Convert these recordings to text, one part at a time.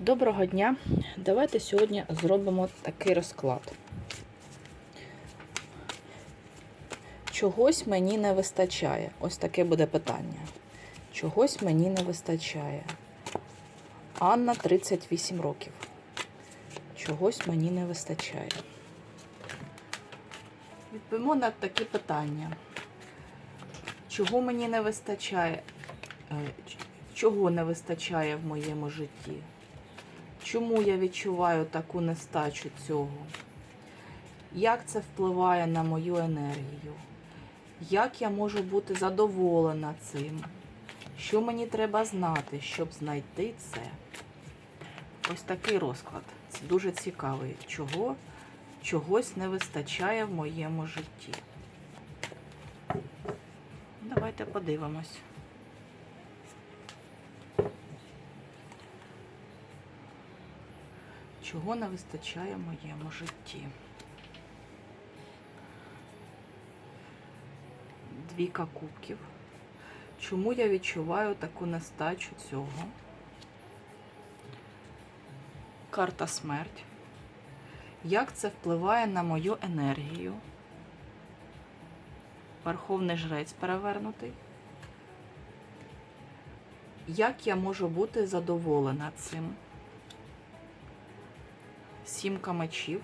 Доброго дня! Давайте сьогодні зробимо такий розклад. Чогось мені не вистачає. Ось таке буде питання. Чогось мені не вистачає. Анна 38 років. Чогось мені не вистачає. Відповімо на такі питання. Чого мені не вистачає? Е, Чого не вистачає в моєму житті? Чому я відчуваю таку нестачу цього? Як це впливає на мою енергію? Як я можу бути задоволена цим? Що мені треба знати, щоб знайти це? Ось такий розклад. Це дуже цікавий. Чого чогось не вистачає в моєму житті? Давайте подивимось. Чого не вистачає в моєму житті? Двійка кубків. Чому я відчуваю таку нестачу цього? Карта смерть. Як це впливає на мою енергію? Верховний жрець перевернутий. Як я можу бути задоволена цим? Сімка мечів.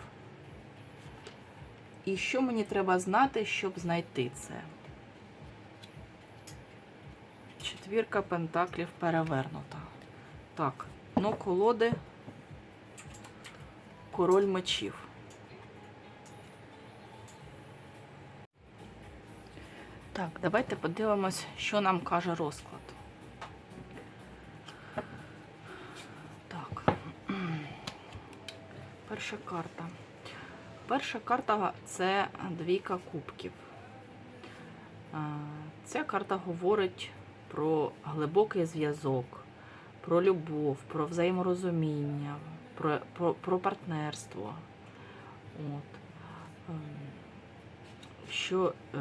І що мені треба знати, щоб знайти це? Четвірка пентаклів перевернута. Так, ну колоди, король мечів. Так, давайте подивимось, що нам каже розклад. Перша карта. Перша карта це двійка кубків. Ця карта говорить про глибокий зв'язок, про любов, про взаєморозуміння, про, про, про партнерство. От. Ем, Що, е,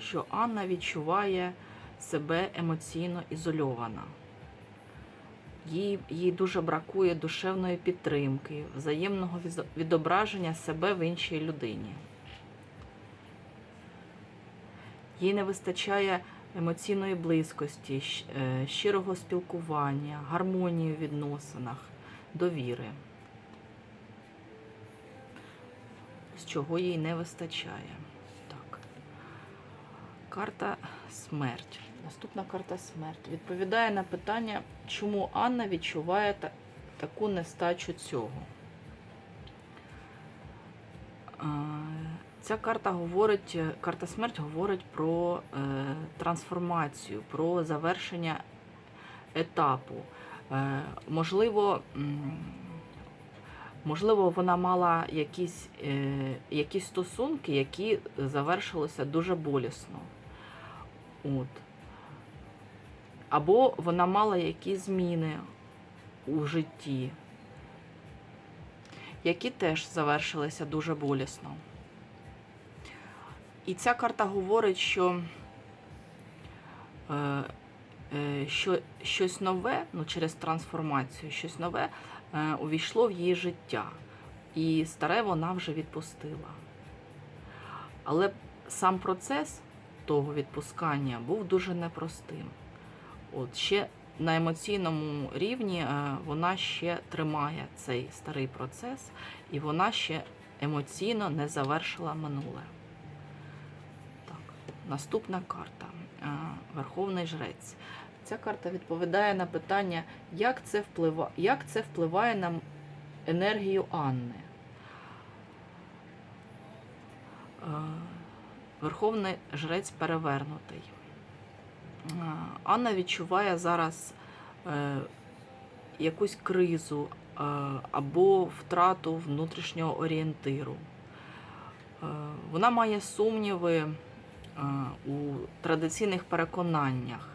що Анна відчуває себе емоційно ізольована. Їй, їй дуже бракує душевної підтримки, взаємного відображення себе в іншій людині. Їй не вистачає емоційної близькості, е, щирого спілкування, гармонії в відносинах, довіри. З чого їй не вистачає. Так. Карта смерть. Наступна карта смерть. Відповідає на питання, чому Анна відчуває та- таку нестачу цього. Ця карта говорить, карта смерть говорить про е, трансформацію, про завершення етапу. Е, можливо, можливо, вона мала якісь, е, якісь стосунки, які завершилися дуже болісно. От. Або вона мала якісь зміни у житті, які теж завершилися дуже болісно. І ця карта говорить, що, е, е, що щось нове, ну, через трансформацію, щось нове е, увійшло в її життя. І старе вона вже відпустила. Але сам процес того відпускання був дуже непростим. От ще на емоційному рівні е, вона ще тримає цей старий процес, і вона ще емоційно не завершила минуле. Так, наступна карта е, Верховний Жрець. Ця карта відповідає на питання, як це впливає, як це впливає на енергію Анни. Е, Верховний жрець перевернутий. Анна відчуває зараз е, якусь кризу е, або втрату внутрішнього орієнтиру. Е, Вона має сумніви у традиційних переконаннях,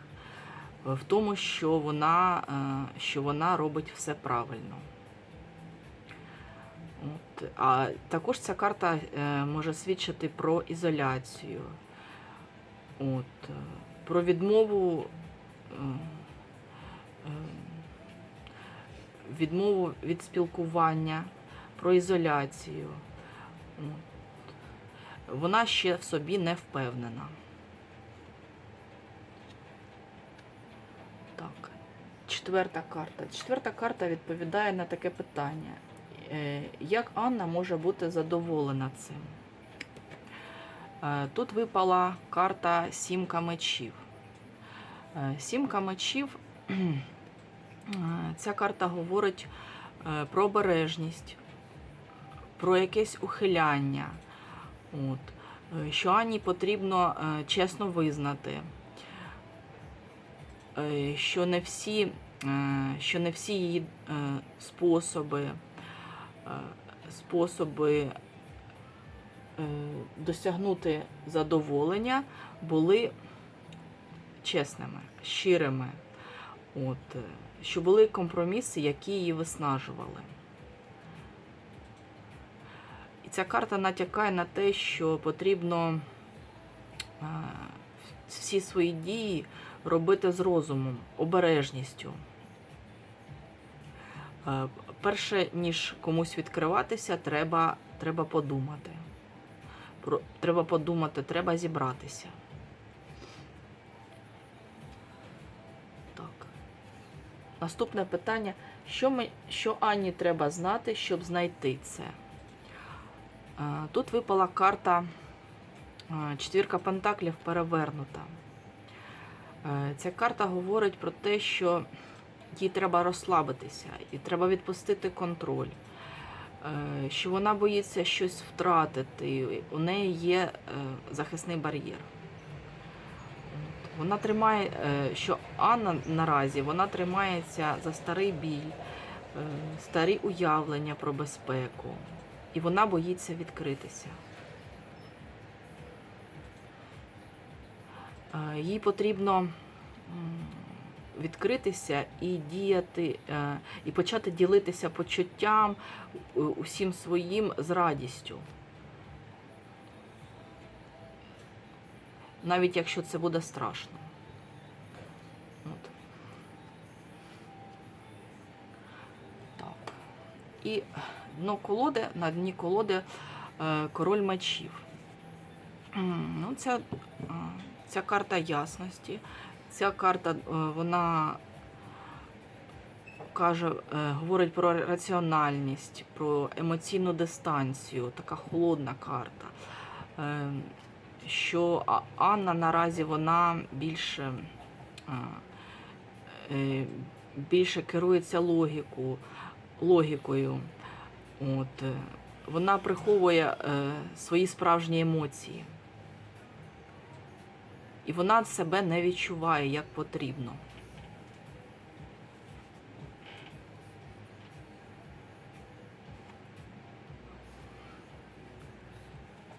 в тому, що вона, що вона робить все правильно. От. А також ця карта може свідчити про ізоляцію, от, про відмову відмову від спілкування, про ізоляцію. Вона ще в собі не впевнена. Так. Четверта карта. Четверта карта відповідає на таке питання. Е, Як Анна може бути задоволена цим? Е, Тут випала карта Сімка мечів. Е, Сімка мечів. е, Ця карта говорить про обережність, про якесь ухиляння. От. Е, Що Анні потрібно е, чесно визнати, е, що не всі, що не всі її способи, способи досягнути задоволення були чесними, щирими. От, е, що були компроміси, які її виснажували. І ця карта натякає на те, що потрібно е, всі свої дії робити з розумом, обережністю. Е, Перше, ніж комусь відкриватися, треба, треба подумати. Треба подумати, треба зібратися. Так. Наступне питання: що, ми, що Анні треба знати, щоб знайти це? Е, Тут випала карта е, четвірка пентаклів перевернута. Е, Ця карта говорить про те, що їй треба розслабитися і треба відпустити контроль, що вона боїться щось втратити, у неї є е, захисний бар'єр. Вона тримає, е, що Анна наразі вона тримається за старий біль, е, старі уявлення про безпеку, і вона боїться відкритися. Е, Їй потрібно відкритися і діяти, е, і почати ділитися почуттям усім своїм з радістю. Навіть якщо це буде страшно. От. Так. І дно колоди, на дні колоди е, король мечів. Ну, ця, е, ця карта ясності. Ця карта е, вона каже, е, говорить про раціональність, про емоційну дистанцію, така холодна карта. Е, Що Анна наразі вона більше, більше керується логіку, логікою. От, вона приховує свої справжні емоції. І вона себе не відчуває як потрібно.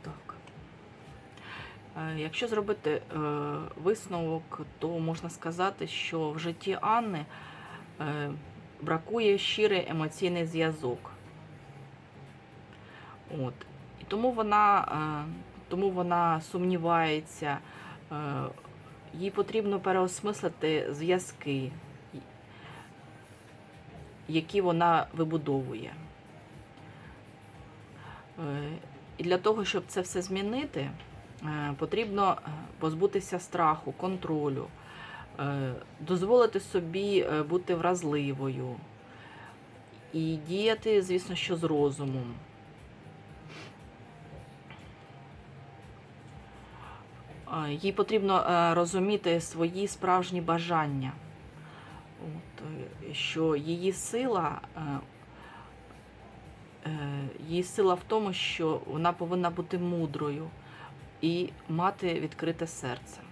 Так. Е, Якщо зробити е, висновок, то можна сказати, що в житті Анни е, бракує щирий емоційний зв'язок. От. І тому вона, е, тому вона сумнівається, їй потрібно переосмислити зв'язки, які вона вибудовує. Е, І для того, щоб це все змінити, е, потрібно е, позбутися страху, контролю, е, дозволити собі е, бути вразливою і діяти, звісно, що з розумом. Їй потрібно е, розуміти свої справжні бажання, От, е, що її сила, е, е, її сила в тому, що вона повинна бути мудрою і мати відкрите серце.